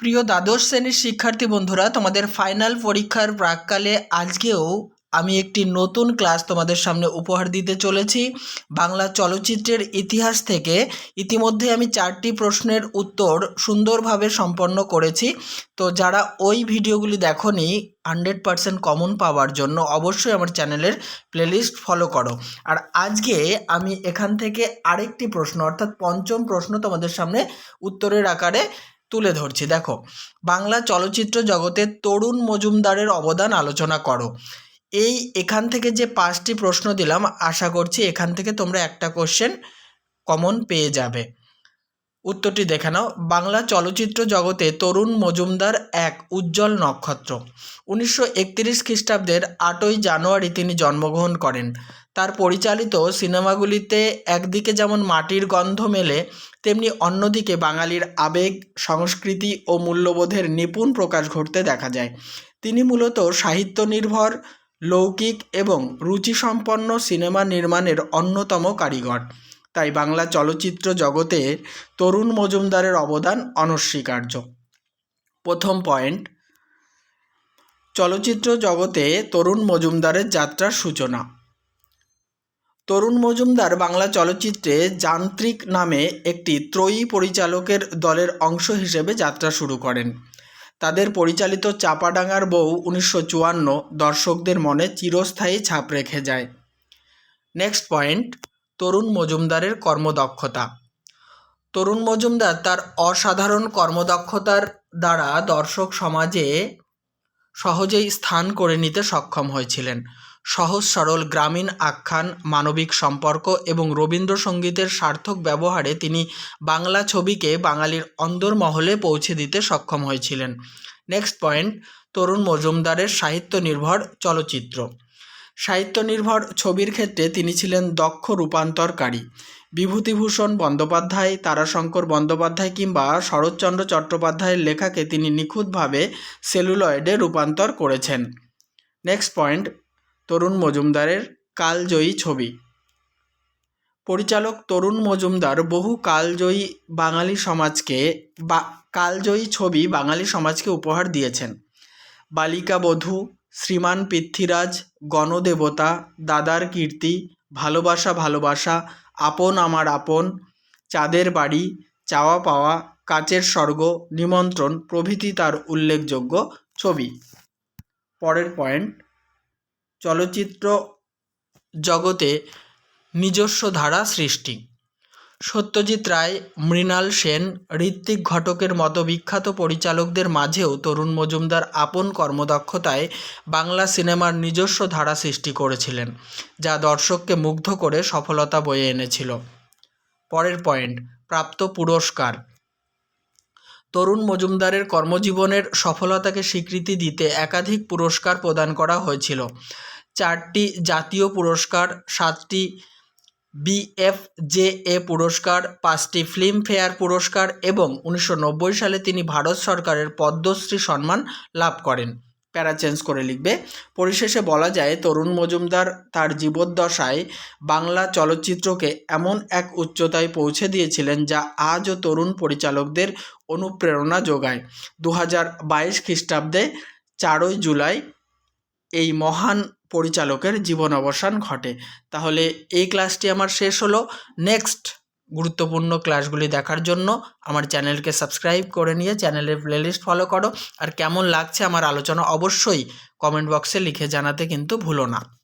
প্রিয় দ্বাদশ শ্রেণির শিক্ষার্থী বন্ধুরা, তোমাদের ফাইনাল পরীক্ষার প্রাককালে আজকেও আমি একটি নতুন ক্লাস তোমাদের সামনে উপহার দিতে চলেছি। বাংলা চলচ্চিত্রের ইতিহাস থেকে ইতিমধ্যে আমি চারটি প্রশ্নের উত্তর সুন্দরভাবে সম্পন্ন করেছি। তো যারা ওই ভিডিওগুলি দেখোনি হান্ড্রেড পারসেন্ট কমন পাওয়ার জন্য অবশ্যই আমার চ্যানেলের প্লেলিস্ট ফলো করো। আর আজকে আমি এখান থেকে আরেকটি প্রশ্ন, অর্থাৎ পঞ্চম প্রশ্ন তোমাদের সামনে উত্তরের আকারে তুলে ধরছি। দেখো, বাংলা চলচ্চিত্র জগতে তরুণ মজুমদারের অবদান আলোচনা করো। এই এখান থেকে যে পাঁচটি প্রশ্ন দিলাম, আশা করছি এখান থেকে তোমরা একটা কোশ্চেন কমন পেয়ে যাবে। উত্তরটি দেখে নাও। বাংলা চলচ্চিত্র জগতে তরুণ মজুমদার এক উজ্জ্বল নক্ষত্র। উনিশশো একতিরিশ খ্রিস্টাব্দের আটই জানুয়ারি তিনি জন্মগ্রহণ করেন। তার পরিচালিত সিনেমাগুলিতে একদিকে যেমন মাটির গন্ধ মেলে, তেমনি অন্যদিকে বাঙালির আবেগ, সংস্কৃতি ও মূল্যবোধের নিপুণ প্রকাশ ঘটতে দেখা যায়। তিনি মূলত সাহিত্য নির্ভর লৌকিক এবং রুচিসম্পন্ন সিনেমা নির্মাণের অন্যতম কারিগর। তাই বাংলা চলচ্চিত্র জগতে তরুণ মজুমদারের অবদান অনস্বীকার্য। প্রথম পয়েন্ট, চলচ্চিত্র জগতে তরুণ মজুমদারের যাত্রার সূচনা। তরুণ মজুমদার বাংলা চলচ্চিত্রে যান্ত্রিক নামে একটি ত্রয়ী পরিচালকের দলের অংশ হিসেবে যাত্রা শুরু করেন। তাদের পরিচালিত চাপাডাঙ্গার বউ উনিশশো চুয়ান্ন দর্শকদের মনে চিরস্থায়ী ছাপ রেখে যায়। নেক্সট পয়েন্ট তরুণ মজুমদারের কর্মদক্ষতা। তরুণ মজুমদার তার অসাধারণ কর্মদক্ষতার দ্বারা দর্শক সমাজে সহজেই স্থান করে নিতে সক্ষম হয়েছিলেন। সহজ সরল গ্রামীণ আখ্যান, মানবিক সম্পর্ক এবং রবীন্দ্রসঙ্গীতের সার্থক ব্যবহারে তিনি বাংলা ছবিকে বাঙালির অন্দরমহলে পৌঁছে দিতে সক্ষম হয়েছিলেন। নেক্সট পয়েন্ট, তরুণ মজুমদারের সাহিত্য নির্ভর চলচ্চিত্র। সাহিত্য নির্ভর ছবির ক্ষেত্রে তিনি ছিলেন দক্ষ রূপান্তরকারী। বিভূতিভূষণ বন্দ্যোপাধ্যায়, তারাশঙ্কর বন্দ্যোপাধ্যায় কিংবা শরৎচন্দ্র চট্টোপাধ্যায়ের লেখাকে তিনি নিখুঁতভাবে সেলুলয়েডে রূপান্তর করেছেন। নেক্সট পয়েন্ট, তরুণ মজুমদারের কালজয়ী ছবি। পরিচালক তরুণ মজুমদার বহু কালজয়ী বাঙালি সমাজকে বা, কালজয়ী ছবি বাঙালি সমাজকে উপহার দিয়েছেন। বালিকা বধূ শ্রীমান পৃথ্বীরাজ, গণদেবতা, দাদার কীর্তি, ভালোবাসা ভালোবাসা, আপন আমার আপন, চাঁদের বাড়ি, চাওয়া পাওয়া, কাচের স্বর্গ, নিমন্ত্রণ, প্রভৃতি তার উল্লেখযোগ্য ছবি। পরের পয়েন্ট, চলচ্চিত্র জগতে নিজস্ব ধারা সৃষ্টি। সত্যজিৎ রায়, মৃণাল সেন ঋত্বিক ঘটকের মতো বিখ্যাত পরিচালকদের মাঝেও তরুণ মজুমদার আপন কর্মদক্ষতায় বাংলা সিনেমার নিজস্ব ধারা সৃষ্টি করেছিলেন, যা দর্শককে মুগ্ধ করে সফলতা বয়ে এনেছিল। পরের পয়েন্ট, প্রাপ্ত পুরস্কার। তরুণ মজুমদারের কর্মজীবনের সফলতাকে স্বীকৃতি দিতে একাধিক পুরস্কার প্রদান করা হয়েছিল। চারটি জাতীয় পুরস্কার, সাতটি বিএফজেএ পুরস্কার, পাঁচটি ফিল্মফেয়ার পুরস্কার এবং উনিশশো নব্বই সালে তিনি ভারত সরকারের পদ্মশ্রী সম্মান লাভ করেন। প্যারা চেঞ্জ করে লিখবে, পরিশেষে বলা যায়, তরুণ মজুমদার তার জীবদ্দশায় বাংলা চলচ্চিত্রকে এমন এক উচ্চতায় পৌঁছে দিয়েছিলেন যা আজও তরুণ পরিচালকদের অনুপ্রেরণা যোগায়। দু হাজার বাইশ খ্রিস্টাব্দে চারই জুলাই এই মহান পরিচালকের জীবন অবসান ঘটে। তাহলে এই ক্লাসটি আমার শেষ হলো। নেক্সট গুরুত্বপূর্ণ ক্লাসগুলি দেখার জন্য আমার চ্যানেলকে সাবস্ক্রাইব করে নিয়ে চ্যানেলের প্লেলিস্ট ফলো করো। আর কেমন লাগছে আমার আলোচনা অবশ্যই কমেন্ট বক্সে লিখে জানাতে কিন্তু ভুলো না।